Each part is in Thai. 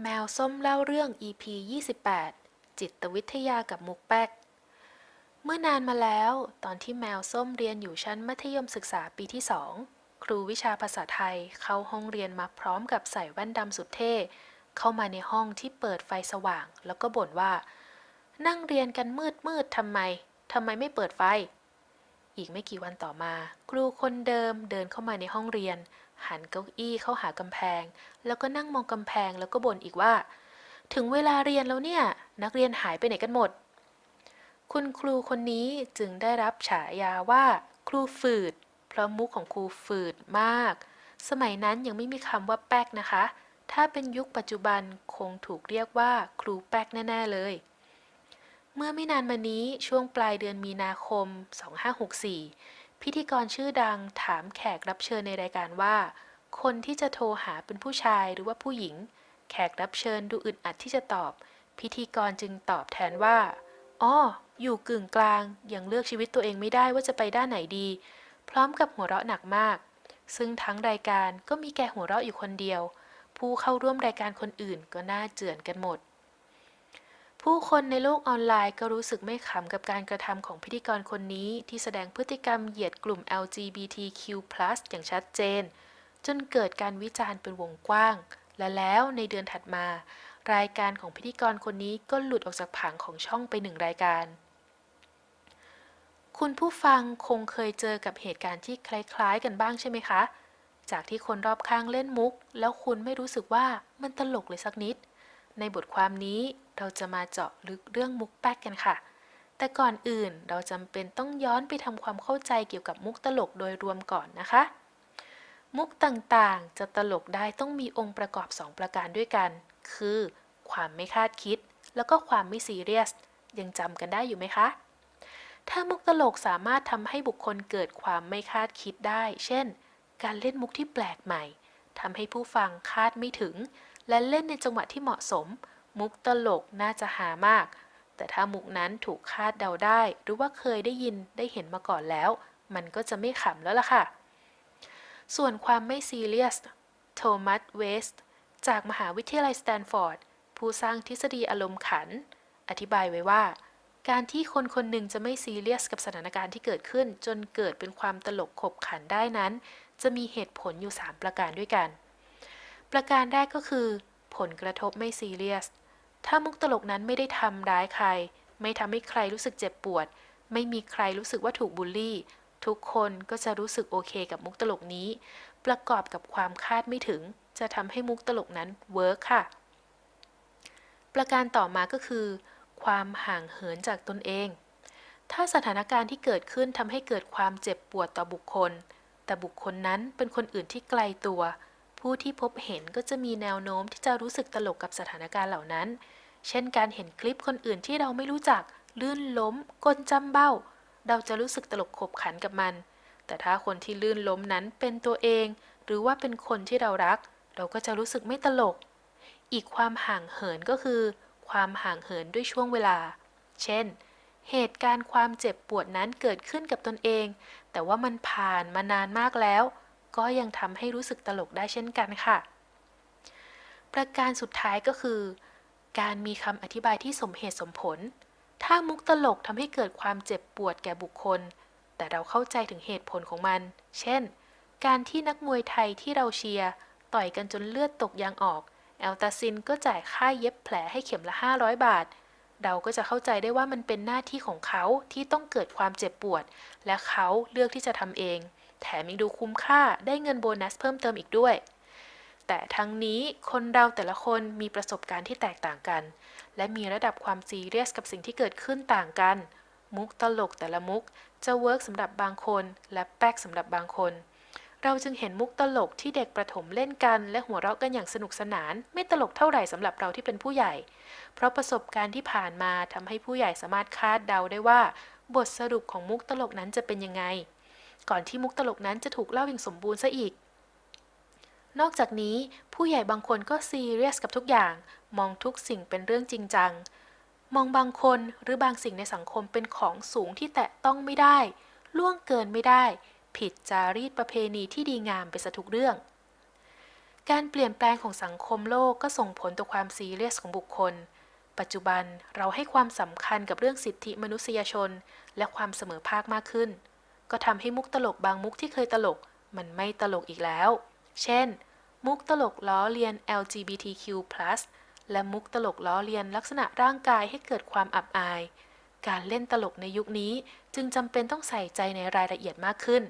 แมวส้มเล่าเรื่อง EP 28 จิตวิทยากับมุกแป๊ก เมื่อนานมาแล้ว ตอนที่แมวส้มเรียนอยู่ชั้นมัธยมศึกษาปีที่สองครูวิชาภาษาไทยเข้าห้องเรียนมาพร้อมกับใส่แว่นดำสุดเท่ เข้ามาในห้องที่เปิดไฟสว่าง แล้วก็บ่นว่า นั่งเรียนกันมืดมืดๆทำไมทำไมไม่เปิดไฟ อีกไม่กี่วันต่อมา ครูคนเดิมเดินเข้ามาในห้องเรียน หันเก้าอี้เข้าหากำแพง แล้วก็นั่งมองกำแพงแล้วก็บ่นอีกว่า ถึงเวลาเรียนแล้วเนี่ย นักเรียนหายไปไหนกันหมด คุณครูคนนี้จึงได้รับฉายาว่า ครูฝืด เพราะมุกของครูฝืดมาก สมัยนั้นยังไม่มีคำว่าแป๊กนะคะ ถ้าเป็นยุคปัจจุบันคงถูกเรียกว่า ครูแป๊กแน่ ๆ เลย เมื่อไม่นานมานี้ช่วงปลายเดือนมีนาคม 2564 พิธีกรชื่อดังถามแขกรับเชิญในรายการว่า คนที่จะโทรหาเป็นผู้ชายหรือว่าผู้หญิง แขกรับเชิญดูอึดอัดที่จะตอบ พิธีกรจึงตอบแทนว่าอ้ออยู่กึ่งกลางยังเลือกชีวิตตัวเองไม่ได้ว่าจะไปด้านไหนดี พร้อมกับหัวเราะหนักมาก ซึ่งทั้งรายการก็มีแกหัวเราะอยู่คนเดียว ผู้เข้าร่วมรายการคนอื่นก็น่าเจือนกันหมด ผู้คนในโลกออนไลน์ก็รู้สึกไม่ขำกับการกระทำของพิธีกรคนนี้ที่แสดงพฤติกรรมเหยียดกลุ่ม LGBTQ+ อย่างชัดเจน จนเกิดการวิจารณ์เป็นวงกว้าง และแล้วในเดือนถัดมา รายการของพิธีกรคนนี้ก็หลุดออกจากผังของช่องไปหนึ่งรายการ คุณผู้ฟังคงเคยเจอกับเหตุการณ์ที่คล้ายๆ กันบ้างใช่ไหมคะ จากที่คนรอบข้างเล่นมุก แล้วคุณไม่รู้สึกว่ามันตลกเลยสักนิด ในบทความนี้เราจะมาเจาะลึกเรื่องมุกแป๊กกันค่ะ แต่ก่อนอื่นเราจำเป็นต้องย้อนไปทำความเข้าใจเกี่ยวกับมุกตลกโดยรวมก่อนนะคะ มุกต่างๆ จะตลกได้ต้องมีองค์ประกอบ 2 ประการด้วยกัน คือ ความไม่คาดคิด แล้วก็ความไม่ซีเรียส ยังจำกันได้อยู่ไหมคะ ถ้ามุกตลกสามารถทำให้บุคคลเกิดความไม่คาดคิดได้ เช่น การเล่นมุกที่แปลกใหม่ทำให้ผู้ฟังคาดไม่ถึง และเล่นในจังหวะที่เหมาะสม มุกตลกน่าจะหามาก แต่ถ้ามุกนั้นถูกคาดเดาได้ หรือว่าเคยได้ยินได้เห็นมาก่อนแล้ว มันก็จะไม่ขำแล้วล่ะค่ะ ส่วนความไม่ซีเรียส โทมัส เวสต์จากมหาวิทยาลัยสแตนฟอร์ด ผู้สร้างทฤษฎีอารมณ์ขัน อธิบายไว้ว่า การที่คนคนหนึ่งจะไม่ซีเรียสกับสถานการณ์ที่เกิดขึ้น จนเกิดเป็นความตลกขบขันได้นั้น จะมีเหตุผลอยู่ 3 ประการด้วยกัน ประการแรกก็คือ ผลกระทบไม่ซีเรียส ถ้ามุกตลกนั้นไม่ได้ทำร้ายใคร ไม่ทำให้ใครรู้สึกเจ็บปวด ไม่มีใครรู้สึกว่าถูกบูลลี่ ทุกคนก็จะรู้สึกโอเคกับมุกตลกนี้ ประกอบกับความคาดไม่ถึง จะทำให้มุกตลกนั้นเวิร์กค่ะ ประการต่อมาก็คือ ความห่างเหินจากตนเอง ถ้าสถานการณ์ที่เกิดขึ้นทำให้เกิดความเจ็บปวดต่อบุคคล แต่บุคคลนั้นเป็นคนอื่นที่ไกลตัว ผู้ที่พบเห็นก็จะมีแนวโน้มที่จะรู้สึกตลกกับสถานการณ์เหล่านั้น เช่นการเห็นคลิปคนอื่นที่เราไม่รู้จัก ลื่นล้มกลจำเบ้า เราจะรู้สึกตลกขบขันกับมัน แต่ถ้าคนที่ลื่นล้มนั้นเป็นตัวเอง หรือว่าเป็นคนที่เรารัก เราก็จะรู้สึกไม่ตลก อีกความห่างเหินก็คือ ความห่างเหินด้วยช่วงเวลา เช่น เหตุการณ์ความเจ็บปวดนั้นเกิดขึ้นกับตนเอง แต่ว่ามันผ่านมานานมากแล้ว ก็ยังทำให้รู้สึกตลกได้เช่นกันค่ะ ประการสุดท้ายก็คือ การมีคำอธิบายที่สมเหตุสมผล ถ้ามุกตลกทำให้เกิดความเจ็บปวดแก่บุคคล แต่เราเข้าใจถึงเหตุผลของมัน เช่น การที่นักมวยไทยที่เราเชียร์ต่อยกันจนเลือดตกยางออก แอลตาซินก็จ่ายค่าเย็บแผลให้เข็มละ 500 บาท เราก็จะเข้าใจได้ว่ามันเป็นหน้าที่ของเขาที่ต้องเกิดความเจ็บปวด และเขาเลือกที่จะทำเอง แถมยังดูคุ้มค่าได้เงินโบนัสเพิ่มเติมอีกด้วย แต่ทั้งนี้คนเราแต่ละคนมีประสบการณ์ที่แตกต่างกัน และมีระดับความซีเรียสกับสิ่งที่เกิดขึ้นต่างกัน มุกตลกแต่ละมุกจะเวิร์กสำหรับบางคนและแป๊กสำหรับบางคน เราจึงเห็นมุกตลกที่เด็กประถมเล่นกัน และหัวเราะกันอย่างสนุกสนาน ไม่ตลกเท่าไหร่สำหรับเราที่เป็นผู้ใหญ่ เพราะประสบการณ์ที่ผ่านมาทำให้ผู้ใหญ่สามารถคาดเดาได้ว่า บทสรุปของมุกตลกนั้นจะเป็นยังไง ก่อนที่มุกตลกนั้นจะถูกเล่าอย่างสมบูรณ์ซะอีก นอกจากนี้ผู้ใหญ่บางคนก็ซีเรียสกับทุกอย่าง มองทุกสิ่งเป็นเรื่องจริงจัง มองบางคนหรือบางสิ่งในสังคมเป็นของสูงที่แตะต้องไม่ได้ ล่วงเกินไม่ได้ ผิดจารีตประเพณีที่ดีงามไปซะทุกเรื่อง การเปลี่ยนแปลงของสังคมโลกก็ส่งผลต่อความซีเรียสของบุคคลปัจจุบันเราให้ความสำคัญกับเรื่องสิทธิมนุษยชน และความเสมอภาคมากขึ้น ก็ทำให้มุกตลกบางมุกที่เคยตลก มันไม่ตลกอีกแล้ว เช่น มุกตลกล้อเลียน LGBTQ+ และมุกตลกล้อเลียนลักษณะร่างกายให้เกิดความอับอาย การเล่นตลกในยุคนี้จึงจำเป็นต้องใส่ใจในรายละเอียดมากขึ้น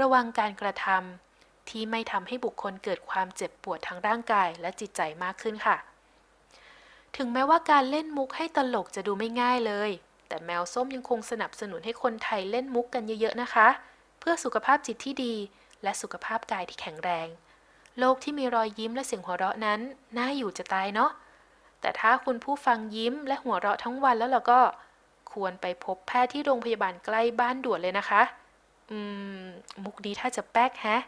ระวังการกระทำที่ไม่ทำให้บุคคลเกิดความเจ็บปวดทางร่างกายและจิตใจมากขึ้นค่ะ ถึงแม้ว่าการเล่นมุกให้ตลกจะดูไม่ง่ายเลย แต่แมวส้มยังคงสนับสนุนให้คนไทยเล่นมุกกันเยอะๆนะคะ เพื่อสุขภาพจิตที่ดี และสุขภาพกายที่แข็งแรง โลกที่มีรอยยิ้มและเสียงหัวเราะนั้น น่าอยู่จะตายเนาะแต่ถ้าคุณผู้ฟังยิ้มและหัวเราะทั้งวันแล้วเราก็ควรไปพบแพทย์ที่โรงพยาบาลใกล้บ้านด่วนเลยนะคะ อืม มุกดีถ้าจะแป๊กแฮะ